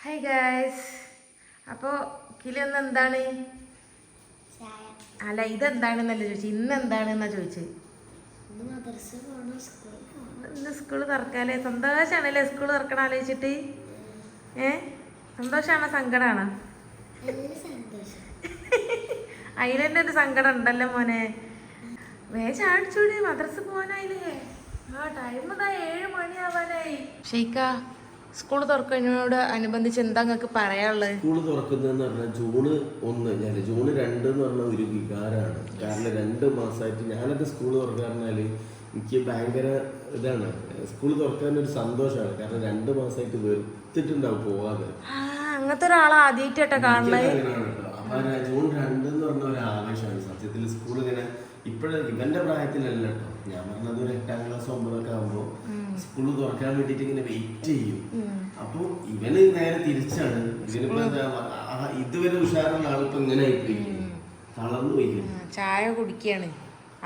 Hi guys അപ്പോ കിലൊന്ന് എന്താണ്? അല്ല ഇതെന്താണെന്നല്ല ചോദിച്ചു. ഇന്ന് എന്താണെന്നാ ചോദിച്ചത് ഇന്ന് സ്കൂൾ തുറക്കാല്ലേ? സന്തോഷാണല്ലേ സ്കൂൾ തുറക്കണം ആലോചിച്ചിട്ട്? ഏ? സന്തോഷാണോ സങ്കടമാണോ അതിലെന്നെ ഒരു സങ്കടം ഉണ്ടല്ലോ മോനെ. വേ ചാടിച്ചൂടി മദ്രസ് പോകാനായില്ലേ ആ ടൈം ഇതാ ഏഴ് മണിയാവാനായി. ഷെയ്ക്ക സ്കൂൾ തുറക്കുന്നതിനോട് അനുബന്ധിച്ച് എന്താ നിങ്ങൾക്ക് പറയാനുള്ളത്? സ്കൂൾ തുറക്കുന്നതെന്ന് പറഞ്ഞാൽ ജൂണ് ഒന്ന് ഞാൻ ജൂണ് രണ്ട് എന്ന് പറഞ്ഞ ഒരു വികാരമാണ് കാരണം രണ്ട് മാസമായിട്ട് ഞാനൊക്കെ സ്കൂൾ തുറക്കാറിഞ്ഞാൽ എനിക്ക് ഭയങ്കര ഇതാണ്. സ്കൂൾ തുറക്കാൻ ഒരു സന്തോഷമാണ്. കാരണം രണ്ട് മാസമായിട്ട് വെറുത്തിട്ടുണ്ടാവും പോവാതെ. അങ്ങനത്തെ ഒരാളെ ആദ്യമായിട്ടാ കാണുന്നത്. ജൂൺ രണ്ട് എന്ന് പറഞ്ഞ ഒരു ആവേശമാണ്. സത്യത്തിൽ സ്കൂൾ ഇങ്ങനെ ഇപ്പോഴും ഇവന്റെ പ്രായത്തിലല്ല കേട്ടോ ഞാൻ പറഞ്ഞത് ഒരു എട്ടാം ക്ലാസ് ഒമ്പതൊക്കെ ആകുമ്പോൾ സ്കൂൾ തുറക്കാൻ വേണ്ടിയിട്ട് ഇങ്ങനെ വെയിറ്റ് ചെയ്യും. അപ്പോൾ ഇവന് നേരെ തിരിച്ചാണ്. ഇവനിപ്പോ ഇതുവരെ ഉഷാറുള്ള ആളിപ്പോ ഇങ്ങനെ ആയിപ്പോയി തളർന്നു പോയി. ചായ കുടിക്കുകയാണ്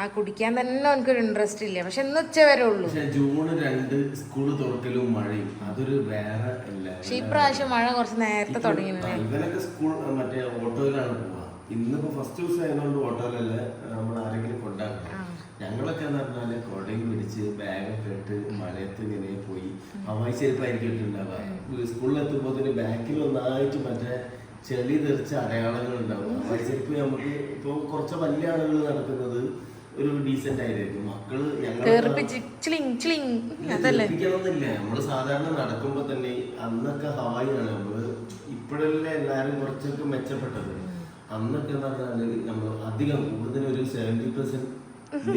ആ കുടിക്കാൻ തന്നെ എനിക്കൊരു ഇൻട്രസ്റ്റ് ഇല്ല. പക്ഷെ ഇന്ന് ഉച്ച വരെ ഉള്ളൂ. ജൂൺ രണ്ട് സ്കൂൾ തുറക്കലും മഴയും. അതൊരു വേറെ പക്ഷെ ഇപ്രാവശ്യം മഴ കുറച്ച് നേരത്തെ തുടങ്ങി ഇവനൊക്കെ സ്കൂൾ മറ്റേ ഓട്ടോയിലാണ് പോവാ. ഇന്നിപ്പോ ഫസ്റ്റ് ദിവസം ആയതുകൊണ്ട് ഓട്ടോയിലല്ലേ നമ്മൾ ആരെങ്കിലും കൊണ്ടാക്കണം. ഞങ്ങളൊക്കെ എന്ന് പറഞ്ഞാൽ കൊടയും പിടിച്ച് ബാഗൊക്കെ ഇട്ട് മലയത്ത് ഇങ്ങനെ പോയി. അമ്മായി ചെരുപ്പായിരിക്കും ഇട്ടുണ്ടാവുക സ്കൂളിൽ തന്നെ ബാക്കിൽ ഒന്നായിട്ട് മറ്റേ ചെളി തെറിച്ച അടയാളങ്ങൾ ഉണ്ടാവും അമ്മായി ചെരുപ്പ് നമുക്ക് ഇപ്പൊ കുറച്ച് വലിയ ആളുകൾ നടക്കുന്നത് ഒരു ഡീസെന്റ് ആയിരിക്കും. മക്കൾ തെറ്റിക്കണമെന്നില്ല നമ്മൾ സാധാരണ നടക്കുമ്പോ തന്നെ അന്നൊക്കെ ഹായ് ആണ് നമ്മൾ ഇപ്പോഴല്ലേ എല്ലാരും കുറച്ചൊക്കെ മെച്ചപ്പെട്ടത്. അന്നൊക്കെ എന്ന് നമ്മൾ അധികം കൂടുതൽ ഒരു സെവന്റി പെർസെന്റ് അത്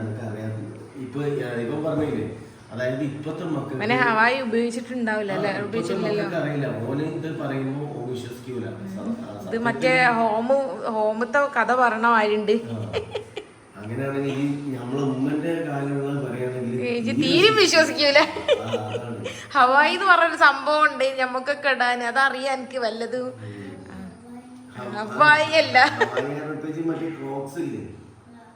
എനിക്ക് അറിയാത്തത്. ഇപ്പൊ ഇപ്പൊ പറഞ്ഞില്ലേ? അതായത് ഇപ്പത്തെ മക്കൾ ഹവായി ഉപയോഗിച്ചിട്ടുണ്ടാവില്ല അറിയില്ല. ഓന് ഇത് പറയുമ്പോ വിശ്വസിക്കൂല. ഇത് സത്യത്തിൽ മറ്റേ ഹോമ് ഹോമത്തെ കഥ പറഞ്ഞ അങ്ങനെയാണെങ്കിൽ നമ്മളെ ഉമ്മന്റെ കാര്യങ്ങൾ പറയുകയാണെങ്കിൽ തീരെ വിശ്വസിക്കൂല. ഹവായി എന്ന് പറഞ്ഞൊരു സംഭവം ഉണ്ട്. ഞമ്മക്കൊക്കെ ഇടാൻ അതറിയാൻ എനിക്ക് വല്ലതും. ഹവായി അല്ല. പ്രത്യേകിച്ച് മറ്റേ ക്രോക്സ് ഇല്ലേ?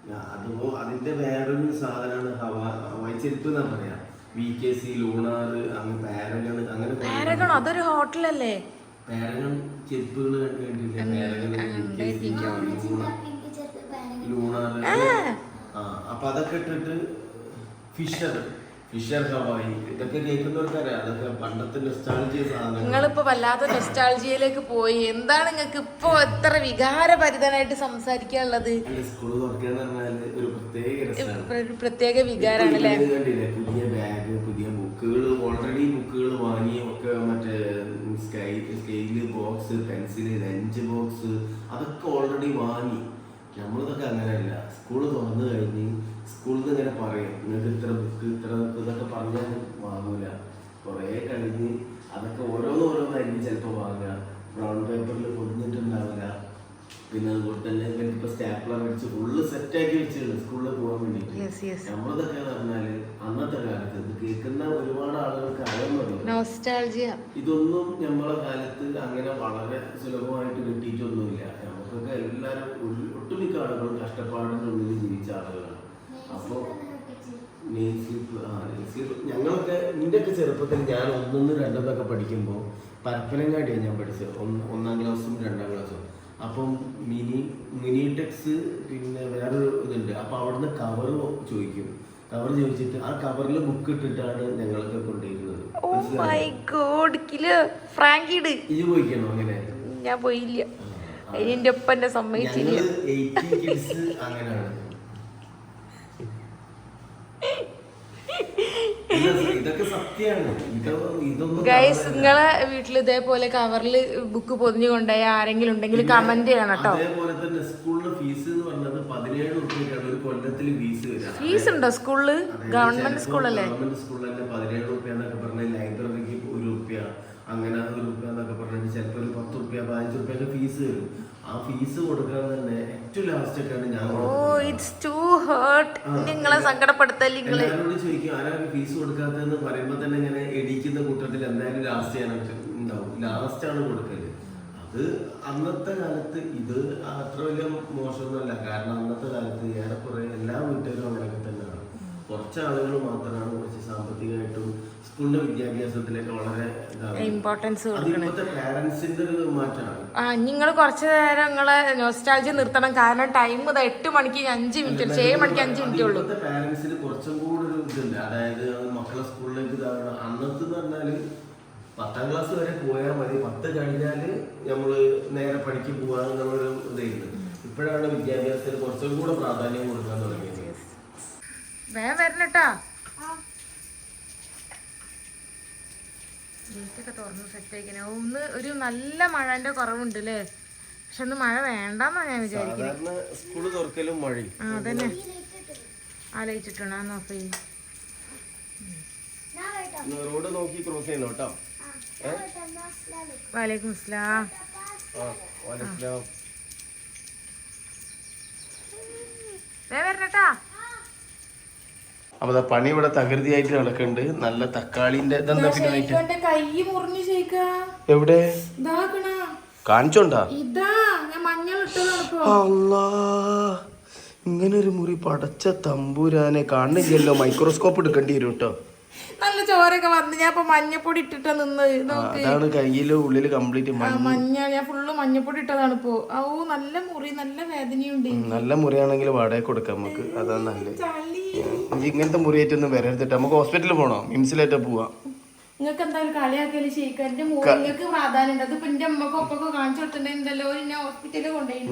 ആ, അതുപോ അതിന്റെ വേറൊരു സാധനമാണ് ഹവാ ഹവായി ചെരുപ്പ് എന്നാ പറയാ. വി കെ സി ലൂണാർ അങ്ങനെ പാരഗൺ അങ്ങനെ പാരഗൺ അതൊരു ഹോട്ടലല്ലേ? പാരഗൺ ചെരുപ്പുകൾ കണ്ടില്ലേ പാരഗൺ എനിക്ക് ചെറുപ്പം ബാനർ ലൂണാർ ആ അപ്പൊ അതൊക്കെ ഇട്ടിട്ട് ഫിഷർ. ഫിഷർ ഹവായി ഇതൊക്കെ കേൾക്കുന്നവർക്കറിയാം. അതൊക്കെ പണ്ടത്തെ നെസ്റ്റാൾജിയ സാധനം നിങ്ങളിപ്പോ വല്ലാത്ത നെസ്റ്റാൾജിയയിലേക്ക് പോയി. എന്താണ് നിങ്ങൾക്ക് ഇപ്പൊ എത്ര വികാരഭരിതനായിട്ട് സംസാരിക്കാനുള്ളത്? സ്കൂൾ തുറക്കാന്ന് പറഞ്ഞാൽ ഒരു പ്രത്യേക പ്രത്യേക വികാരാണ് കണ്ടില്ലേ? പുതിയ ബാഗ് പുതിയ ബുക്കുകൾ ഓൾറെഡി ബുക്കുകൾ വാങ്ങി ഒക്കെ മറ്റേ sky scale box pencil lunch box അതൊക്കെ ഓൾറെഡി വാങ്ങി. നമ്മളിതൊക്കെ അങ്ങനെയല്ല. സ്കൂൾ തുറന്നു കഴിഞ്ഞ് സ്കൂളിൽ നിന്ന് ഇങ്ങനെ പറയും. നിങ്ങൾക്ക് ഇത്ര ബുക്ക് ഇത്ര ഇതൊക്കെ പറഞ്ഞാൽ വാങ്ങൂല. കുറേ കഴിഞ്ഞ് അതൊക്കെ ഓരോന്ന് ഓരോന്നായിരിക്കും ചിലപ്പോൾ വാങ്ങുക. ബ്രൗൺ പേപ്പറിൽ കൊടുത്തിട്ടുണ്ടാവില്ല പിന്നെ അതുപോലെ തന്നെ ഇപ്പൊ സ്റ്റാപ്ലർ മേടിച്ച് ഫുള്ള് സെറ്റാക്കി വെച്ചിട്ടുണ്ട്. സ്കൂളിൽ പോകാൻ വേണ്ടിയിട്ട് യെസ് നമ്മളതൊക്കെ പറഞ്ഞാൽ അന്നത്തെ കാലത്ത് ഇത് കേൾക്കുന്ന ഒരുപാട് ആളുകൾക്ക് അറിയാൻ ഇതൊന്നും നമ്മളെ കാലത്ത് അങ്ങനെ വളരെ സുലഭമായിട്ട് കിട്ടിയിട്ടൊന്നുമില്ല. നമുക്കൊക്കെ എല്ലാരും ഒരു- ഒട്ടുമിക്ക ആളുകളും കഷ്ടപ്പാടിന്റെ ഉള്ളിൽ ജീവിച്ച ആളുകളാണ്. അപ്പോൾ ഞങ്ങളൊക്കെ നിന്റെയൊക്കെ ചെറുപ്പത്തിൽ ഞാൻ ഒന്നൊന്ന് രണ്ടെന്നൊക്കെ പഠിക്കുമ്പോൾ പരപ്പനങ്ങാടിയാണ് ഞാൻ പഠിച്ചത്. ഒന്നാം ക്ലാസ്സും രണ്ടാം ക്ലാസ്സും. അപ്പം മിനി മിനി ടെക്സ് പിന്നെ വേറൊരു ഇതുണ്ട്. അപ്പം അവിടുന്ന് കവർ ചോദിക്കും. കവർ ചോദിച്ചിട്ട് ആ കവറിൽ ബുക്ക് ഇട്ടിട്ടാണ് ഞങ്ങളൊക്കെ കിൽ ഫ്രാങ്കിഡ് ഇത് പോയിക്കണോ അങ്ങനെ? ഞാൻ പോയില്ല. അതിന്റെ ഒപ്പം എന്നെ സമ്മതിച്ചില്ല. ഞങ്ങൾ 80 കിഡ്സ് അങ്ങനെയാണ്. ഗൈസ്. നിങ്ങളെ വീട്ടിൽ ഇതേപോലെ കവറിൽ ബുക്ക് പൊതിഞ്ഞു കൊണ്ടുപോയ ആരെങ്കിലും ഉണ്ടെങ്കിൽ കമന്റ് ചെയ്യണം കേട്ടോ. അതേപോലെ തന്നെ സ്കൂളിലെ ഫീസ് എന്ന് പറഞ്ഞത് പതിനേഴ് റുപ്യക്കാണ് ഒരു കൊല്ലത്തിൽ ഫീസ് വരിക ഫീസ് ഉണ്ടോ സ്കൂളിൽ? ഗവൺമെന്റ് സ്കൂളല്ലേ? ഗവൺമെന്റ് സ്കൂളിൽ തന്നെ പതിനേഴ് റുപ്യ എന്നൊക്കെ ലൈബ്രറിക്ക് ഒരു രൂപ അങ്ങനെ ഒരു റുപ്യ എന്നൊക്കെ പറഞ്ഞാൽ ചിലപ്പോൾ ഒരു പത്ത് റുപ്യ പതിനഞ്ച് റുപ്യൊക്കെ ഫീസ് വരും. ആ ഫീസ് കൊടുക്കാൻ തന്നെ ഏറ്റവും ലാസ്റ്റ് ഒക്കെയാണ് ഞാൻ ഓ ഇറ്റ്സ് ടു ഹേർട്ട് നിങ്ങളെ സങ്കടപ്പെടുത്തൽ നിങ്ങൾ? എല്ലാവരോടും ചോദിക്കും ആരാണ് ഫീസ് കൊടുക്കാത്തതെന്ന് പറയുമ്പോൾ തന്നെ ഇങ്ങനെ എടിക്കുന്ന കൂട്ടത്തിൽ എന്തായാലും ലാസ്റ്റ് ചെയ്യാൻ ഉണ്ടാവും. ലാസ്റ്റ് ആണ് കൊടുക്കൽ. അത് അന്നത്തെ കാലത്ത് ഇത് അത്ര വലിയ മോശമൊന്നുമല്ല. കാരണം അന്നത്തെ കാലത്ത് ഏറെക്കുറെ എല്ലാ വീട്ടുകാരും അങ്ങനെയൊക്കെ തന്നെയാണ്. കുറച്ച് ആളുകൾ മാത്രമാണ് കുറച്ച് സാമ്പത്തികമായിട്ടും സ്കൂളിന്റെ വിദ്യാഭ്യാസത്തിലേക്ക് വളരെ ഇമ്പോർട്ടൻസ് പാരന്റ്സിന്റെ ഒരു മാറ്റമാണ്. ആ നിങ്ങൾ കുറച്ച് നേരം നിങ്ങളെ നോസ്റ്റാൾജി നിർത്തണം. കാരണം ടൈം ഇത് എട്ട് മണിക്ക് അഞ്ച് മിനിറ്റ് ഏഴ് മണിക്ക് അഞ്ച് മിനിറ്റ് ഉള്ളൂ. പാരന്റ്സിന് കുറച്ചും കൂടി ഒരു ഇതുണ്ട്. അതായത് മക്കളെ സ്കൂളിലേക്ക് ഇതാവണം അന്നത്തെ പറഞ്ഞാൽ പത്താം ക്ലാസ് വരെ പോയാൽ മതി. പത്ത് കഴിഞ്ഞാൽ നമ്മൾ നേരെ പണിക്ക് പോകാന്നുള്ളൊരു ഇതായിരുന്നു ഇപ്പോഴാണ് വിദ്യാഭ്യാസത്തിന് കുറച്ചും കൂടെ പ്രാധാന്യം കൊടുക്കാൻ തുടങ്ങിയത്. വേഗം വരണട്ടാ ഗേറ്റൊക്കെ തുറന്ന് സെറ്റ് ആയിക്കണേ ഒന്ന് ഒരു നല്ല മഴന്റെ കുറവുണ്ട് അല്ലേ പക്ഷെ ഒന്ന് മഴ വേണ്ടെന്നാ ഞാൻ വിചാരിക്കുന്നത് സ്കൂൾ സ്കൂൾ തുറക്കലും മഴയും. ആ അതന്നെ. ആലോചിച്ചിട്ടാണ് ആ നോക്കി. റോഡ് നോക്കി ക്രോസ് ചെയ്യണം കേട്ടോ. വാലേക്കും സ്ലാം. ആ മനസ്സിലാവും വേ വരണട്ടാ. അപ്പൊ അതാ പണി ഇവിടെ തകൃതിയായിട്ട് നടക്കുന്നുണ്ട് നല്ല തക്കാളിന്റെ ഇതെന്താ പിന്നെ എവിടെ? കാണിച്ചോണ്ടാ? അല്ലാ ഇങ്ങനെ ഒരു മുറി പടച്ച തമ്പൂരാനെ കാണുന്നില്ലല്ലോ. മൈക്രോസ്കോപ്പ് എടുക്കേണ്ടി വരും കേട്ടോ. നല്ല ചോരൊക്കെ വന്ന് ഞാൻ ഇപ്പൊ മഞ്ഞപ്പൊടി ഇട്ടിട്ടാ നിന്ന് അതാണ് കയ്യിൽ ഉള്ളിൽ കംപ്ലീറ്റ് ആ, മഞ്ഞ. ഞാൻ ഫുള്ള് മഞ്ഞപ്പൊടി ഇട്ടതാണ് ഇപ്പോ. ഔ നല്ല മുറി നല്ല വേദനയുണ്ട് നല്ല മുറിയാണെങ്കിൽ വാടക കൊടുക്കാം നമുക്ക്. അതാണ് നല്ലത്. ഇങ്ങനത്തെ മുറിയായിട്ടൊന്നും വരരുതിട്ട് നമുക്ക് ഹോസ്പിറ്റലിൽ പോകണം മിംസിലായിട്ട് പോവാം. നിങ്ങൾക്ക് എന്തായാലും കളിയാക്കിയാലും ശരിക്കും എന്റെ നിങ്ങൾക്ക് പ്രാധാന്യം ഉണ്ട് അതിപ്പോ എന്റെ അമ്മയ്ക്ക് ഒപ്പൊക്കെ കാണിച്ചു ഒരു എന്നെ ഹോസ്പിറ്റലിൽ കൊണ്ടുപോയി.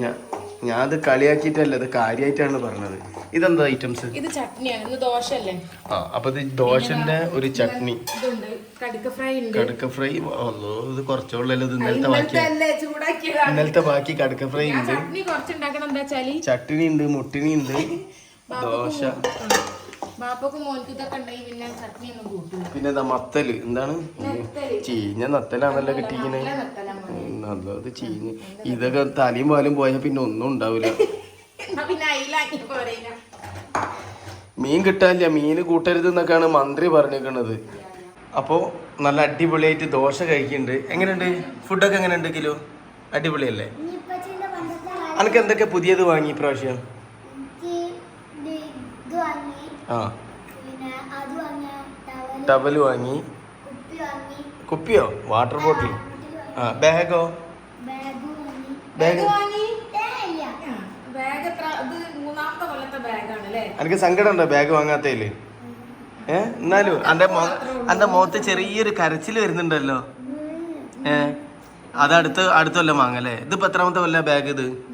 ഞാൻ അത് കളിയാക്കിയിട്ടല്ല അത് കാര്യമായിട്ടാണ് പറഞ്ഞത്. ഇതെന്താ ഐറ്റംസ് ഇത് ചട്നിയാണ്. ഇത് ദോശല്ലേ ആ അപ്പൊ ഇത് ദോശന്റെ ഒരു ചട്നി. ഇതുണ്ട്. കടുക്ക ഫ്രൈ ഉണ്ട്. കടുക്ക ഫ്രൈ അല്ലോ ഇത് കുറച്ചുള്ളല്ലോ ഇത് ഇന്നലത്തെ ബാക്കി? ഇന്നലത്തെ ബാക്കി കടുക്ക ഫ്രൈ ഉണ്ട്. ചട്നി കുറച്ചുണ്ടാക്കണം എന്താ വെച്ചാൽ? ചട്ടിനി ഉണ്ട് മുട്ടിനി ഉണ്ട്. ദോശ ബാപ്പക്കും മോൻക്കും ഇതൊക്കെ ഉണ്ടെങ്കിൽ പിന്നെ ചട്നി ഒന്നും കൂട്ടൂല. പിന്നെ ഇതാ മത്തൽ എന്താണ്. ചീഞ്ഞ നത്തലാണല്ലോ കിട്ടിയിങ്ങനെ മോനെ. നല്ലത് ചീഞ്ഞ്. ഇതൊക്കെ തലയും പാലും പോയാൽ പിന്നെ ഒന്നും ഉണ്ടാവില്ല മീൻ കിട്ടാനില്ല. മീൻ കൂട്ടരുത് എന്നൊക്കെയാണ് മന്ത്രി പറഞ്ഞേക്കണത് അപ്പോൾ നല്ല അടിപൊളിയായിട്ട് ദോശ കഴിക്കുന്നുണ്ട്. എങ്ങനെയുണ്ട്? ഫുഡൊക്കെ എങ്ങനെയുണ്ട് കിലോ? അടിപൊളിയല്ലേ? അനക്ക് എന്തൊക്കെ പുതിയത് വാങ്ങി ഇപ്രാവശ്യം എനിക്ക് ഇത് ഇത് വാങ്ങി ആ. ടവൽ വാങ്ങി. കുപ്പി വാങ്ങി. കുപ്പിയോ? Water bottle. ആ ബാഗോ? ബാഗ് എനിക്ക് സങ്കടം ഉണ്ടോ ബാഗ് വാങ്ങാത്തതിൽ? ഏ? എന്നാലും എന്റെ മോ എന്റെ മുഖത്ത് ചെറിയൊരു കരച്ചിൽ വരുന്നുണ്ടല്ലോ. ഏ? അത് അടുത്ത അടുത്ത കൊല്ലം വാങ്ങല്ലേ? ഇതിപ്പോ എത്രാമത്തെ കൊല്ല ബാഗ് ഇത്?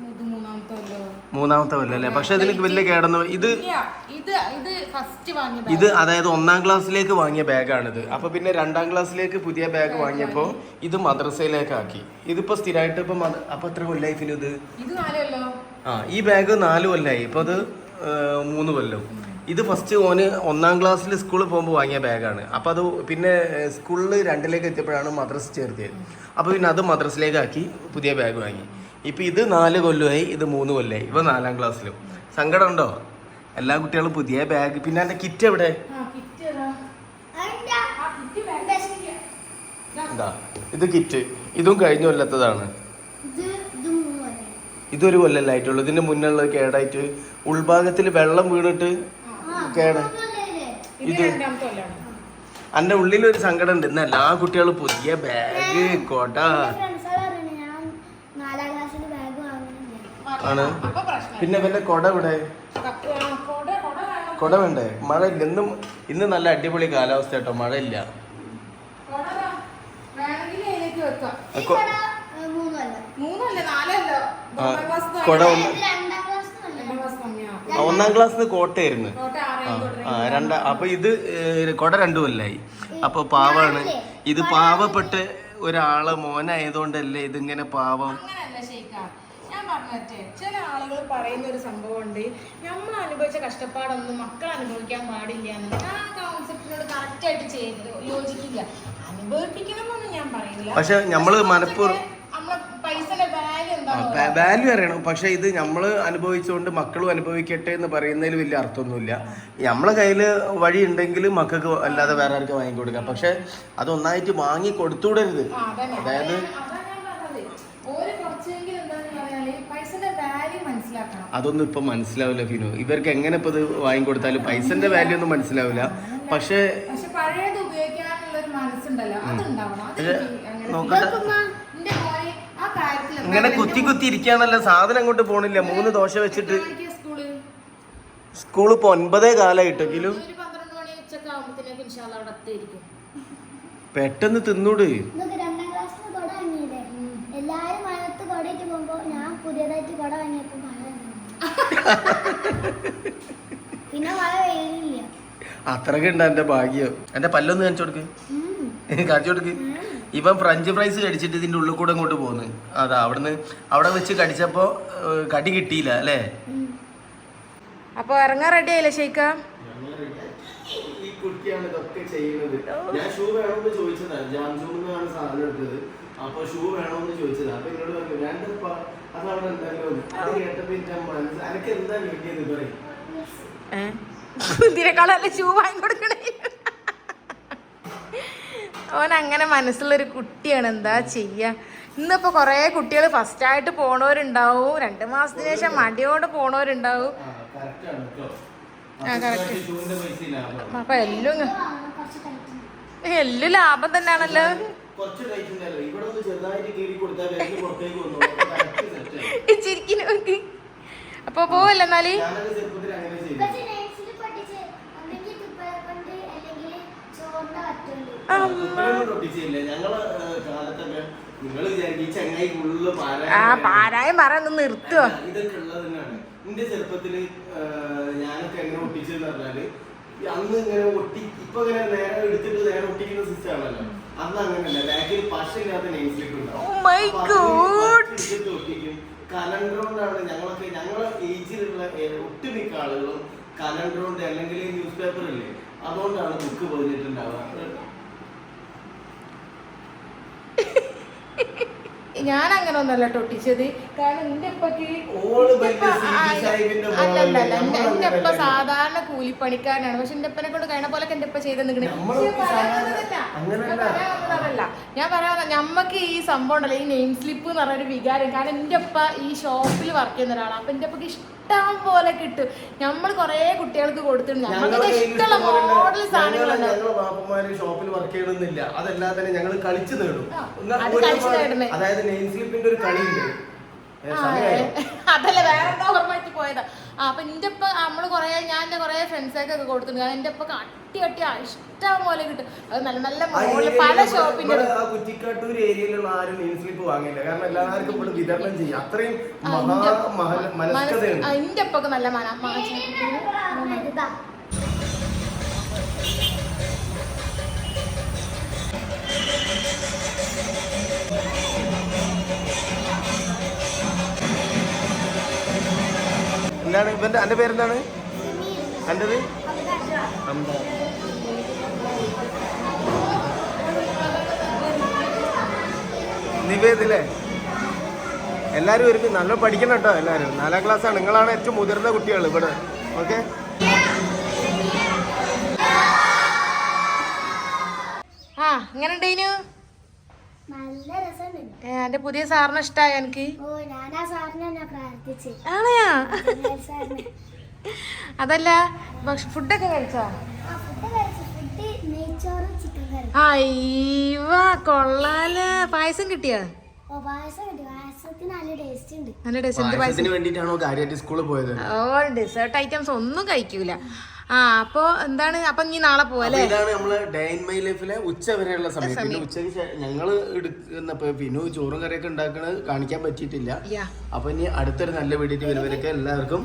മൂന്നാമത്തെ കൊല്ലം അല്ലേ? പക്ഷെ അതിന് വലിയ കേടൊന്നും ഇത് ഇത് ഇത് ഫസ്റ്റ് വാങ്ങിയ ഇത് അതായത് ഒന്നാം ക്ലാസ്സിലേക്ക് വാങ്ങിയ ബാഗാണിത് അപ്പൊ പിന്നെ രണ്ടാം ക്ലാസ്സിലേക്ക് പുതിയ ബാഗ് വാങ്ങിയപ്പോ ഇത് മദ്രസയിലേക്കാക്കി. ഇതിപ്പോ സ്ഥിരമായിട്ട് ഇപ്പൊ അപ്പൊ എത്ര കൊല്ലായി പിന്നെ ഇത്? ആ ഈ ബാഗ് നാല് കൊല്ലായി. ഇപ്പൊ അത് മൂന്ന് കൊല്ലം. ഇത് ഫസ്റ്റ് ഓന് ഒന്നാം ക്ലാസ്സിൽ സ്കൂളിൽ പോകുമ്പോൾ വാങ്ങിയ ബാഗാണ് അപ്പൊ അത് പിന്നെ സ്കൂളിൽ രണ്ടിലേക്ക് എത്തിയപ്പോഴാണ് മദ്രസ് ചേർത്തിയത്. അപ്പോൾ പിന്നെ അത് മദ്രസിലേക്കാക്കി പുതിയ ബാഗ് വാങ്ങി. ഇപ്പൊ ഇത് നാല് കൊല്ലമായി ഇത് മൂന്ന് കൊല്ലമായി ഇവ നാലാം ക്ലാസ്സിലും. സങ്കടം ഉണ്ടോ എല്ലാ കുട്ടികളും പുതിയ ബാഗ് പിന്നെ എന്റെ കിറ്റ് എവിടെ? ആ കിറ്റ് ഏതാ? അതിന്റെ ആ കിറ്റ് ബാഗ് എന്താ ഇത്. കിറ്റ് ഇതും കഴിഞ്ഞ കൊല്ലത്തതാണ്. ഇത് ഇത് മൂന്ന് ഇതൊരു കൊല്ലല്ലായിട്ടുള്ളൂ ഇതിന്റെ മുന്നുള്ളത് കേടായിട്ട് ഉൾഭാഗത്തിൽ വെള്ളം വീണിട്ട് കേട്. ഇത് എന്റെ ഉള്ളിലൊരു സങ്കടം ഉണ്ട് ഇന്ന് എല്ലാ കുട്ടികളും പുതിയ ബാഗ് കൊട ഫ്രണ്ട്സുകൾ പറയുന്നത് ഞാൻ നാലാം ക്ലാസ്സിൽ ബാഗ് വാങ്ങുന്നില്ല ആണ്. പിന്നെ ഇവന്റെ കൊട ഇവിടെ കൊട കൊട വേണം കൊട വേണ്ടേ? മഴ ഇല്ല. ഇന്നും ഇന്ന് നല്ല അടിപൊളി കാലാവസ്ഥ കേട്ടോ മഴ ഇല്ല. കൊട ഒന്നാം ക്ലാസ് കോട്ടയായിരുന്നു. രണ്ടാ അപ്പൊ ഇത് കൊട രണ്ടു കൊല്ലായി. അപ്പൊ പാവാണ്. ഇത് പാവപ്പെട്ട് ഒരാളെ മോനായതുകൊണ്ടല്ലേ ഇതിങ്ങനെ പാവം ഞാൻ പറഞ്ഞേ ചില ആളുകൾ പറയുന്ന ഒരു സംഭവം ഉണ്ട് നമ്മൾ അനുഭവിച്ച കഷ്ടപ്പാടൊന്നും മക്കൾ അനുഭവിക്കാൻ പാടില്ല എന്ന്. ഞാൻ ആ കോൺസെപ്റ്റിനോട് കറക്റ്റ് ആയിട്ട് ചെയ്ത് യോജിക്കില്ല. അനുഭവിപ്പിക്കണമെന്നൊന്നും ഞാൻ പറയുന്നില്ല. പക്ഷെ നമ്മൾ മനഃപൂർവം വാല്യൂ അറിയണം. പക്ഷെ ഇത് നമ്മൾ അനുഭവിച്ചുകൊണ്ട് മക്കളും അനുഭവിക്കട്ടെ എന്ന് പറയുന്നതിൽ വലിയ അർത്ഥമൊന്നുമില്ല. നമ്മളെ കയ്യിൽ വഴി ഉണ്ടെങ്കിൽ മക്കൾക്ക് അല്ലാതെ വേറെ ആർക്കും വാങ്ങിക്കൊടുക്കാം. പക്ഷെ അത് ഒന്നായിട്ട് വാങ്ങി കൊടുത്തുവിടരുത് അതായത് അതാ ഞാൻ പറഞ്ഞത്. ഓര് കുറച്ചെങ്കിലും എന്താന്ന് പറഞ്ഞാൽ പൈസയുടെ വാല്യൂ മനസ്സിലാക്കണം അതൊന്നും ഇപ്പൊ മനസ്സിലാവില്ല ഫിനു. ഇവർക്ക് എങ്ങനെ ഇപ്പൊ ഇത് വാങ്ങിക്കൊടുത്താലും പൈസന്റെ വാല്യൂ ഒന്നും മനസ്സിലാവില്ല. പക്ഷെ ഇങ്ങനെ കുത്തി കുത്തി ഇരിക്കാന്നല്ല സാധനം അങ്ങോട്ട് പോണില്ല. മൂന്ന് ദോശ വെച്ചിട്ട് സ്കൂൾ ഇപ്പൊ ഒൻപതേ കാലായിട്ടെങ്കിലും പെട്ടെന്ന് തിന്നൂട്. എല്ലാരും മഴത്ത് കൊടയിട്ട് പോകുമ്പോ ഞാൻ പുതിയതായിട്ട് കൊട വാങ്ങിയപ്പോ. പിന്നെ മഴ പെയ്യുന്നില്ല. അത്രയ്ക്ക് ഉണ്ട് എന്റെ ഭാഗ്യം. എന്റെ പല്ലൊന്ന് കാണിച്ചു കൊടുക്ക്. കാണിച്ചു കൊടുക്ക്. ഇവൻ ഫ്രഞ്ച് ഫ്രൈസ് കടിച്ചിട്ട് ഇതിന്റെ ഉള്ളിൽ കൂടെ അങ്ങോട്ട് പോകുന്നു അതാ അവിടുന്ന് അവിടെ വെച്ച് കടിച്ചപ്പോ കടി കിട്ടിയില്ല അല്ലേ. അപ്പൊ ഇറങ്ങാൻ റെഡി ആയില്ലേ ഷെയ്ക്ക? ഈ കുട്ടിയാണ് ഇതൊക്കെ ചെയ്യുന്നത്. ഞാൻ ഷൂ വേണമെന്ന് ചോദിച്ചതാ. ജാംജൂന്നാണ് സാധനം എടുത്തത്. അപ്പൊ ഷൂ വേണമെന്ന് ചോദിച്ചതാ. അപ്പൊ എന്നോട് പറഞ്ഞു വേണ്ടപ്പ അത് അവിടെ ഉണ്ടല്ലോ എന്ന്." അത് കേട്ടപ്പോ എന്റെ മനസ്സ് അനക്ക് എന്താ വേണ്ടിയത് പറയും. ഇതിനേക്കാളല്ല ഷൂ വാങ്ങി കൊടുക്കണേ? ഓൻ അങ്ങനെ മനസ്സിലൊരു കുട്ടിയാണ്. എന്താ ചെയ്യാ? ഇന്നിപ്പൊ കൊറേ കുട്ടികൾ ഫസ്റ്റ് ആയിട്ട് പോണവരുണ്ടാവും. രണ്ട് മാസത്തിന് ശേഷം മടിയോട് പോണവരുണ്ടാവും. ആ, അപ്പൊ എല്ലാം എല്ലാം ലാഭം തന്നെയാണല്ലോ കുറച്ച് റേറ്റ് ഉണ്ടല്ലോ ഇവിടെ ഒന്ന് ചെറുതായിട്ട് കീറി കൊടുത്താൽ വിരൽ പുറത്തേക്ക് വന്നു. കറക്റ്റ് സെറ്റ് ചിരിക്കുന്നു നോക്ക്. അപ്പൊ പോവല്ലേ എന്നാൽ? ഞാനൊക്കെ ചെറുപ്പത്തിൽ അങ്ങനെ ചെയ്തു. പക്ഷേ നെയ്സിൽ പൊട്ടിച്ച് ഒന്നെങ്കിൽ തുപ്പലപ്പണ്ട് അല്ലെങ്കിൽ ചോറിന്റെ വറ്റുണ്ട് ഉത്തരവ് ഒട്ടിച്ചില്ലേ ഞങ്ങൾ ഏഹ്, കാലത്തൊക്കെ നിങ്ങൾ വിചാരിക്കും ഈ ചങ്ങായി ഫുള്ള് ആ പാരായം പറ ഒന്ന് നിർത്തുവോ? ഇതൊക്കെ ഉള്ളത് തന്നെയാണ്. എന്റെ ചെറുപ്പത്തിൽ ഏഹ്, ഞാനൊക്കെ എങ്ങനെ ഒട്ടിച്ചെന്ന് പറഞ്ഞാൽ ഈ അന്ന് ഇങ്ങനെ ഒട്ടി ഇപ്പൊ ഇങ്ങനെ നേരെ എടുത്തിട്ട് നേരെ ഒട്ടിക്കുന്ന സിസ്റ്റം ആണല്ലോ. അന്ന് അങ്ങനല്ല ബാക്കിൽ പശയില്ലാത്ത നെയിം സ്ലിപ്പ് ഉണ്ടാവും. Oh കലണ്ടർ കൊണ്ടാണ് ഞങ്ങളൊക്കെ ഞങ്ങളെ ഏജിലുള്ള ഒട്ടുമിക്ക ആളുകളും കലണ്ടർ കൊണ്ട് അല്ലെങ്കിൽ ന്യൂസ് പേപ്പർ ഇല്ലേ അതുകൊണ്ടാണ് ബുക്ക് പോയിട്ടുണ്ടാവുക ഞാൻ അങ്ങനെ ഒന്നല്ല ടൊട്ടിച്ചത് കാരണം എന്റെ ഉപ്പക്ക് അല്ലല്ല എന്റെ എന്റെ ഉപ്പ സാധാരണ കൂലിപ്പണിക്കാരനാണ്. പക്ഷെ എന്റെ ഉപ്പനെ കൊണ്ട് കഴിഞ്ഞ പോലെ എന്റെ ഉപ്പ ചെയ്ത് നിൽക്കണേ ഞാൻ പറയാ നമ്മക്ക് ഈ സംഭവം ഉണ്ടല്ലോ. ഈ നെയിം സ്ലിപ്പ് എന്ന് പറഞ്ഞൊരു വികാരം. കാരണം എന്റെ ഉപ്പ ഈ ഷോപ്പിൽ വർക്ക് ചെയ്യുന്ന ഒരാളാണ് അപ്പൊ എന്റെ ഉപ്പക്ക് ഇഷ്ടം പോലെ കിട്ടും. നമ്മൾ കൊറേ കുട്ടികൾക്ക് കൊടുത്തിട്ടുണ്ട്. ഞങ്ങൾക്ക് ഇഷ്ടമുള്ള മോഡൽ. സാധനങ്ങളുണ്ട്. ഷോപ്പിൽ വർക്ക് ചെയ്യണമെന്നില്ല അതല്ലാതെ തന്നെ ഞങ്ങൾ കളിച്ചു നേടും. അതായത് നെയിം സ്ലിപ്പിന്റെ ഒരു കളിയുണ്ട്. അതല്ല വേറെ ഓർമ്മയിട്ട് പോയതാ. അപ്പൊ എന്റെ ഇപ്പൊ നമ്മൾ കൊറേ ഞാൻ എന്റെ കൊറേ ഫ്രണ്ട്സൊക്കെ കൊടുത്തിട്ടുണ്ട്. കാരണം എന്റെ ഇപ്പൊ കട്ടി കട്ടി ഇഷ്ടം പോലെ കിട്ടും. അത് നല്ല നല്ല ആ പല ഷോപ്പിന്റെ കുറ്റിക്കാട്ടൂർ ഏരിയയിലുള്ള ആരും നെയിം സ്ലിപ്പ് വാങ്ങില്ല കാരണം എല്ലാവർക്കും ഇവിടെ വിതരണം ചെയ്യും. അത്രയും എന്റെ ഒപ്പൊക്കെ നല്ല മന മ- ഇതാ എന്താണ്? ഇവന്റെ അന്റെ പേരെന്താണ്? അന്റത്? നിവേദില്ലേ? എല്ലാരും ഒരു നല്ല പഠിക്കണം കേട്ടോ എല്ലാരും. നാലാം ക്ലാസ് ആണ്. നിങ്ങളാണ് ഏറ്റവും മുതിർന്ന കുട്ടികൾ ഇവിടെ. ഓക്കെ ആ നല്ല രസമുണ്ട് എന്റെ പുതിയ സാറിന് ഇഷ്ടായ എനിക്ക്? ആണയാ? അതല്ല ഫുഡൊക്കെ കഴിച്ചോ? അയ്യവ കൊള്ളാൽ. പായസം കിട്ടിയോ? ഓ പായസം കിട്ടി. പായസത്തിന് നല്ല ഡെസേർട്ട് ഐറ്റംസ് ഒന്നും കഴിക്കൂല. ആ അപ്പോ എന്താണ്? അപ്പൊ ഇനി നാളെ പോവല്ലേ ഇതാണ് നമ്മൾ ഡേ ഇൻ മൈ ലൈഫിലെ ഉച്ച വരെയുള്ള സമയം. പിന്നെ ഉച്ചയ്ക്ക് ഞങ്ങൾ എടുക്കുന്നപ്പോ പിന്നെ ചോറും കറിയൊക്കെ ഉണ്ടാക്കണത് കാണിക്കാൻ പറ്റിയിട്ടില്ല. അപ്പൊ ഇനി അടുത്തൊരു നല്ല വീഡിയോ വരുവരൊക്കെ എല്ലാവർക്കും